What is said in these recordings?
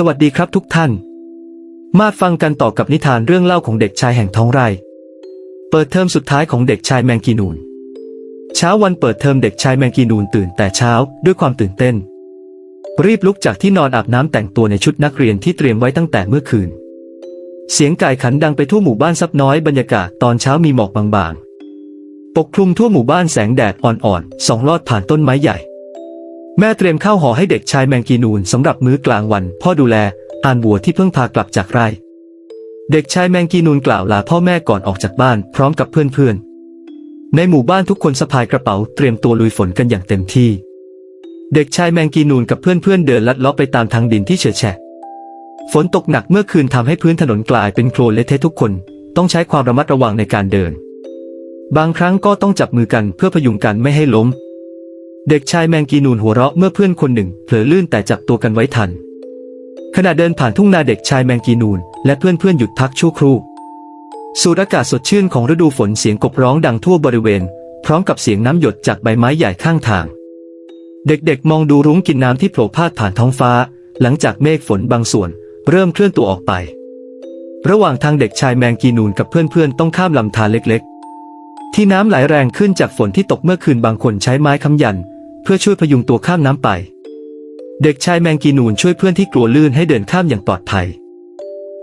สวัสดีครับทุกท่าน มาฟังกันต่อกับนิทานเรื่องเล่าของเด็กชายแห่งท้องไร่ เปิดเทอมสุดท้ายของเด็กชายแมงกีนูน เช้าวันเปิดเทอมเด็กชายแมงกีนูนตื่นแต่เช้าด้วยความตื่นเต้น รีบลุกจากที่นอนอาบน้ำแต่งตัวในชุดนักเรียนที่เตรียมไว้ตั้งแต่เมื่อคืน เสียงไก่ขันดังไปทั่วหมู่บ้านซับน้อยบรรยากาศตอนเช้ามีหมอกบางๆ ปกคลุมทั่วหมู่บ้านแสงแดดอ่อนๆส่องลอดผ่านต้นไม้ใหญ่ แม่เตรียมข้าวห่อให้เด็กชายแมงกีนูนสำหรับมื้อกลางวัน พ่อดูแลอ่านบัวที่เพิ่งพากลับจากไร่ เด็กชายแมงกีนูนกล่าวลาพ่อแม่ก่อนออกจากบ้านพร้อมกับเพื่อนๆ ในหมู่บ้านทุกคนสะพายกระเป๋าเตรียมตัวลุยฝนกันอย่างเต็มที่ เด็กชายแมงกีนูนกับเพื่อนๆเดินลัดเลาะไปตามทางดินที่เฉอะแฉะ ฝนตกหนักเมื่อคืนทำให้พื้นถนนกลายเป็นโคลนเละเทะทุกคน ต้องใช้ความระมัดระวังในการเดิน บางครั้งก็ต้องจับมือกันเพื่อพยุงกันไม่ให้ล้ม เด็กชายแมงกีนูนหัวเราะเมื่อเพื่อนคนหนึ่งเผลอลื่นแต่จับตัวกันไว้ทัน ขณะเดินผ่านทุ่งนาเด็กชายแมงกีนูนและเพื่อนๆหยุดพักชั่วครู่ สูดอากาศสดชื่นของฤดูฝนเสียงกบร้องดังทั่วบริเวณ พร้อมกับเสียงน้ำหยดจากใบไม้ใหญ่ข้างทาง เด็กๆ มองดูรุ้งกินน้ำที่โผล่พาดผ่านท้องฟ้า หลังจากเมฆฝนบางส่วน เริ่มเคลื่อนตัวออกไป ระหว่างทางเด็กชายแมงกีนูนกับเพื่อนๆต้องข้ามลำธารเล็ก ๆ ที่น้ำไหลแรงขึ้นจากฝนที่ตกเมื่อคืนบางคนใช้ไม้ค้ำยัน พื่อช่วยพยุงตัวข้ามน้ำไป เด็กชายแมงกีนูนช่วยเพื่อนที่กลัวลื่นให้เดินข้ามอย่างปลอดภัย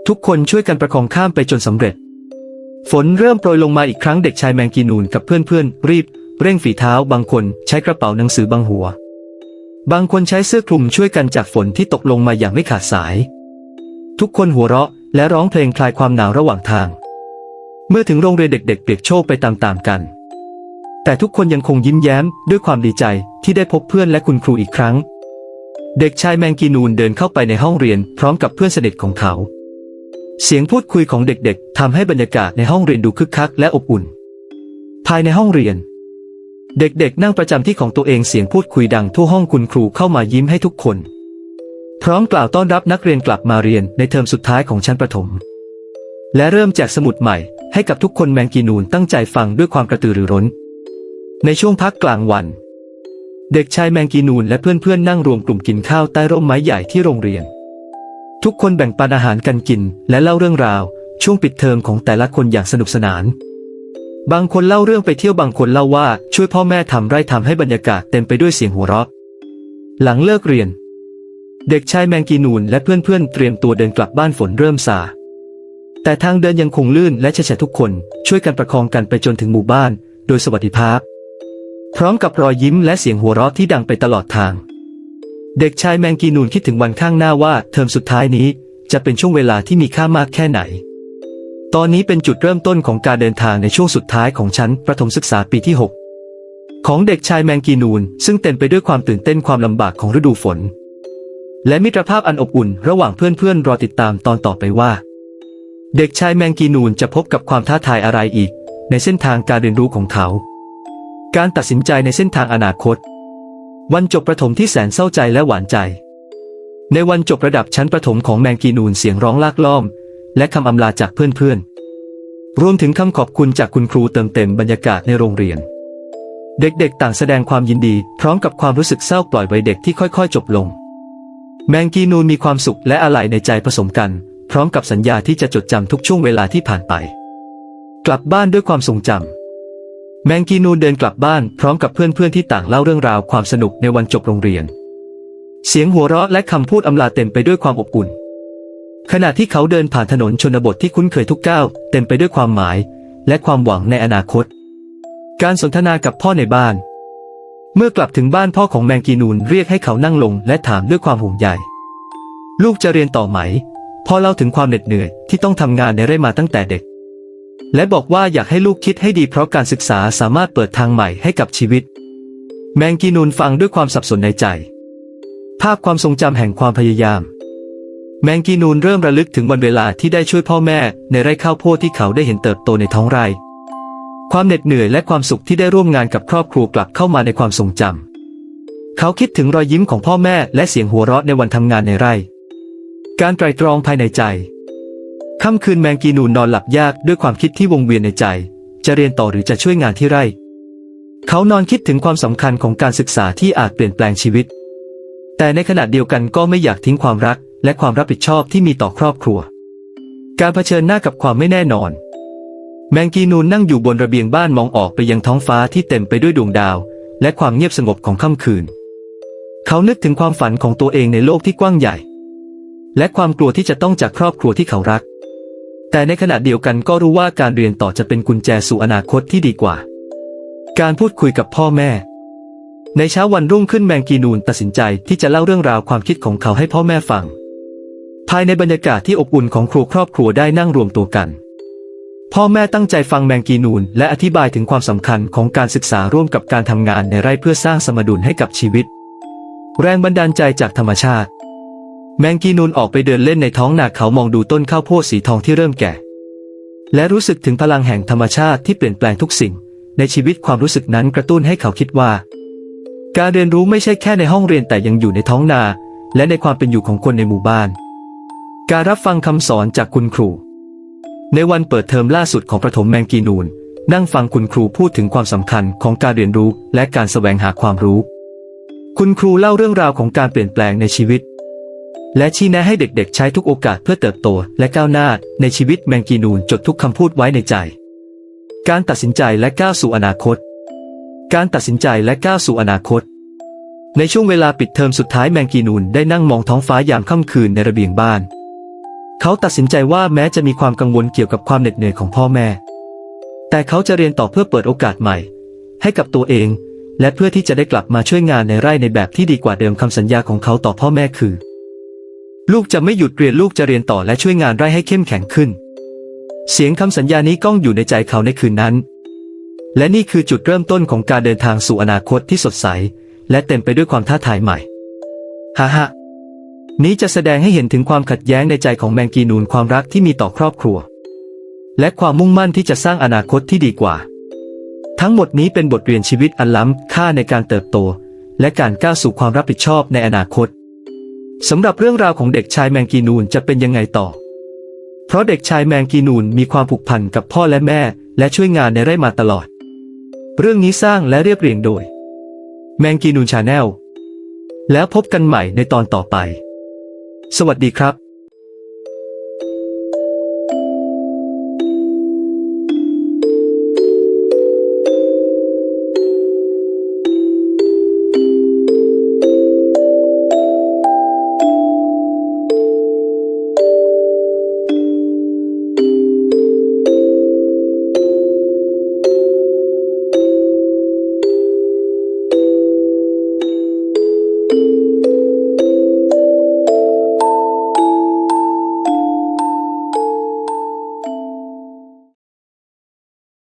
ทุกคนช่วยกันประคองข้ามไปจนสำเร็จ ฝนเริ่มโปรยลงมาอีกครั้งเด็กชายแมงกีนูนกับเพื่อนๆรีบ เร่งฝีเท้าบางคนใช้กระเป๋าหนังสือบังหัว บางคนใช้เสื้อคลุมช่วยกันจากฝนที่ตกลงมาอย่างไม่ขาดสาย ทุกคนหัวเราะและร้องเพลงคลายความหนาวระหว่างทาง เมื่อถึงโรงเรียนเด็ก ๆ เปียกโชกไปตามๆกัน แต่ทุกคนยังคงยิ้มแย้มด้วยความดีใจที่ได้พบเพื่อนและคุณครูอีกครั้ง เด็กชายแมงกีนูนเดินเข้าไปในห้องเรียนพร้อมกับเพื่อนสนิทของเขา เสียงพูดคุยของเด็กๆทำให้บรรยากาศในห้องเรียนดูคึกคักและอบอุ่น ภายในห้องเรียน เด็กๆ นั่งประจำที่ของตัวเองเสียงพูดคุยดังทั่วห้องคุณครูเข้ามายิ้มให้ทุกคน พร้อมกล่าวต้อนรับนักเรียนกลับมาเรียนในเทอมสุดท้ายของชั้นประถม และเริ่มแจกสมุดใหม่ให้กับทุกคนแมงกีนูนตั้งใจฟังด้วยความกระตือรือร้น ในช่วงพักกลางวัน เด็กชายแมงกีนูนและเพื่อนๆนั่งรวมกลุ่มกินข้าวใต้ร่มไม้ใหญ่ที่โรงเรียน ทุกคนแบ่งปันอาหารกันกินและเล่าเรื่องราว ช่วงปิดเทอมของแต่ละคนอย่างสนุกสนาน บางคนเล่าเรื่องไปเที่ยวบางคนเล่าว่าช่วยพ่อแม่ทำไร่ทำให้บรรยากาศเต็มไปด้วยเสียงหัวเราะ หลังเลิกเรียน เด็กชายแมงกีนูนและเพื่อนๆเตรียมตัวเดินกลับบ้านฝนเริ่มซาแต่ทางเดินยังคงลื่นและเฉะทุกคนช่วยกันประคองกันไปจนถึงหมู่บ้าน โดยสวัสดิภาพ พร้อมกับรอยยิ้มและเสียงหัวเราะที่ดังไปตลอดทาง เด็กชายแมงกีนูนคิดถึงวันข้างหน้าว่าเทอมสุดท้ายนี้จะเป็นช่วงเวลาที่มีค่ามากแค่ไหน ตอนนี้เป็นจุดเริ่มต้นของการเดินทางในช่วงสุดท้ายของชั้นประถมศึกษาปีที่ 6 ของเด็กชายแมงกีนูน ซึ่งเต็มไปด้วยความตื่นเต้นความลำบากของฤดูฝน และมิตรภาพอันอบอุ่นระหว่างเพื่อนๆรอติดตามตอนต่อไปว่า เด็กชายแมงกีนูนจะพบกับความท้าทายอะไรอีก ในเส้นทางการเรียนรู้ของเขา การตัดสินใจในเส้นทางอนาคต วันจบประถมที่แสนเศร้าใจและหวานใจ ในวันจบระดับชั้นประถมของแมงกีนูนเสียงร้องลากล่อม และคำอำลาจากเพื่อนๆ รวมถึงคำขอบคุณจากคุณครูเติมเต็มบรรยากาศในโรงเรียน เด็กๆ ต่างแสดงความยินดี พร้อมกับความรู้สึกเศร้าปล่อยไว้เด็กที่ค่อยๆ จบลง แมงกีนูนมีความสุขและอะไรในใจผสมกัน พร้อมกับสัญญาที่จะจดจำทุกช่วงเวลาที่ผ่านไป กลับบ้านด้วยความทรงจำ แมงกีนูนเดินกลับบ้านพร้อมกับเพื่อนๆที่ต่างเล่าเรื่องราวความสนุกในวันจบโรงเรียน เสียงหัวเราะและคำพูดอำลาเต็มไปด้วยความอบอุ่น ขณะที่เขาเดินผ่านถนนชนบทที่คุ้นเคยทุกก้าวเต็มไปด้วยความหมาย และความหวังในอนาคต การสนทนากับพ่อในบ้าน เมื่อกลับถึงบ้านพ่อของแมงกีนูนเรียกให้เขานั่งลงและถามด้วยความห่วงใยลูกจะเรียนต่อไหมพ่อเล่าถึงความเหน็ดเหนื่อยที่ต้องทำงานในไร่มาตั้งแต่เด็ก และบอกว่าอยากให้ลูกคิดให้ดีเพราะการศึกษาสามารถเปิดทางใหม่ให้กับชีวิต แมงกีนูนฟังด้วยความสับสนในใจ ภาพความทรงจำแห่งความพยายาม แมงกีนูนเริ่มระลึกถึงวันเวลาที่ได้ช่วยพ่อแม่ ในไร่ข้าวโพดที่เขาได้เห็นเติบโตในท้องไร่ ความเหน็ดเหนื่อยและความสุขที่ได้ร่วมงานกับครอบครัวกลับเข้ามาในความทรงจำเขาคิดถึงรอยยิ้มของพ่อแม่และเสียงหัวเราะในวันทำงานในไร่ การไตรตรองภายในใจ ค่ำคืนแมงกีนูนนอนหลับยากด้วยความคิดที่วงเวียนในใจ จะเรียนต่อหรือจะช่วยงานที่ไร่ เขานอนคิดถึงความสำคัญของการศึกษาที่อาจเปลี่ยนแปลงชีวิต แต่ในขณะเดียวกันก็ไม่อยากทิ้งความรัก และความรับผิดชอบที่มีต่อครอบครัว การเผชิญหน้ากับความไม่แน่นอน แมงกีนูนนั่งอยู่บนระเบียงบ้านมองออกไปยังท้องฟ้าที่เต็มไปด้วยดวงดาว และความเงียบสงบของค่ำคืน เขานึกถึงความฝันของตัวเองในโลกที่กว้างใหญ่ และความกลัวที่จะต้องจากครอบครัวที่เขารัก แต่ในขณะเดียวกันก็รู้ว่าการเรียนต่อจะเป็นกุญแจสู่อนาคตที่ดีกว่า การพูดคุยกับพ่อแม่ ในเช้าวันรุ่งขึ้นแมงกีนูนตัดสินใจที่จะเล่าเรื่องราวความคิดของเขาให้พ่อแม่ฟัง ภายในบรรยากาศที่อบอุ่นของครัวครอบครัวได้นั่งรวมตัวกัน พ่อแม่ตั้งใจฟังแมงกีนูนและอธิบายถึงความสำคัญของการศึกษาร่วมกับการทำงานในไร่เพื่อสร้างสมดุลให้กับชีวิต แรงบันดาลใจจากธรรมชาติ แมงกีนูนออกไปเดินเล่นในท้องนาเขามองดูต้นข้าวโพดสีทองที่เริ่มแก่ และรู้สึกถึงพลังแห่งธรรมชาติที่เปลี่ยนแปลงทุกสิ่ง ในชีวิตความรู้สึกนั้นกระตุ้นให้เขาคิดว่า การเรียนรู้ไม่ใช่แค่ในห้องเรียนแต่ยังอยู่ในท้องนา และในความเป็นอยู่ของคนในหมู่บ้าน การรับฟังคำสอนจากคุณครู ในวันเปิดเทอมล่าสุดของประถมแมงกีนูนนั่งฟังคุณครูพูดถึงความสำคัญของการเรียนรู้และการแสวงหาความรู้ คุณครูเล่าเรื่องราวของการเปลี่ยนแปลงในชีวิต และชี้แนะให้เด็กๆ ใช้ทุกโอกาสเพื่อเติบโตและก้าวหน้าในชีวิตแมงกีนูนจดทุกคำพูดไว้ในใจ การตัดสินใจและก้าวสู่อนาคต การตัดสินใจและก้าวสู่อนาคต ในช่วงเวลาปิดเทอมสุดท้ายแมงกีนูนได้นั่งมองท้องฟ้ายามค่ำคืนในระเบียงบ้าน เขาตัดสินใจว่าแม้จะมีความกังวลเกี่ยวกับความเหน็ดเหนื่อยของพ่อแม่ แต่เขาจะเรียนต่อเพื่อเปิดโอกาสใหม่ ให้กับตัวเอง และเพื่อที่จะได้กลับมาช่วยงานในไร่ในแบบที่ดีกว่าเดิมคำสัญญาของเขาต่อพ่อแม่คือ ลูกจะไม่หยุดเรียนลูกจะเรียนต่อและช่วยงานไร่ให้เข้มแข็งขึ้น เสียงคำสัญญานี้ก้องอยู่ในใจเขาในคืนนั้น และนี่คือจุดเริ่มต้นของการเดินทางสู่อนาคตที่สดใส และเต็มไปด้วยความท้าทายใหม่ฮ่าฮ่านี้จะแสดงให้เห็นถึงความขัดแย้งในใจของแมงกีนูนความรักที่มีต่อครอบครัว และความมุ่งมั่นที่จะสร้างอนาคตที่ดีกว่า ทั้งหมดนี้เป็นบทเรียนชีวิตอันล้ำค่าในการเติบโต และการก้าวสู่ความรับผิดชอบในอนาคต สำหรับเรื่องราวของเด็กชายแมงกีนูนจะเป็นยังไงต่อ เพราะเด็กชายแมงกีนูนมีความผูกพันกับพ่อและแม่ และช่วยงานในไร่มาตลอด เรื่องนี้สร้างและเรียบเรียงโดย แมงกีนูนชาแนลแล้วพบกันใหม่ในตอนต่อไป สวัสดีครับ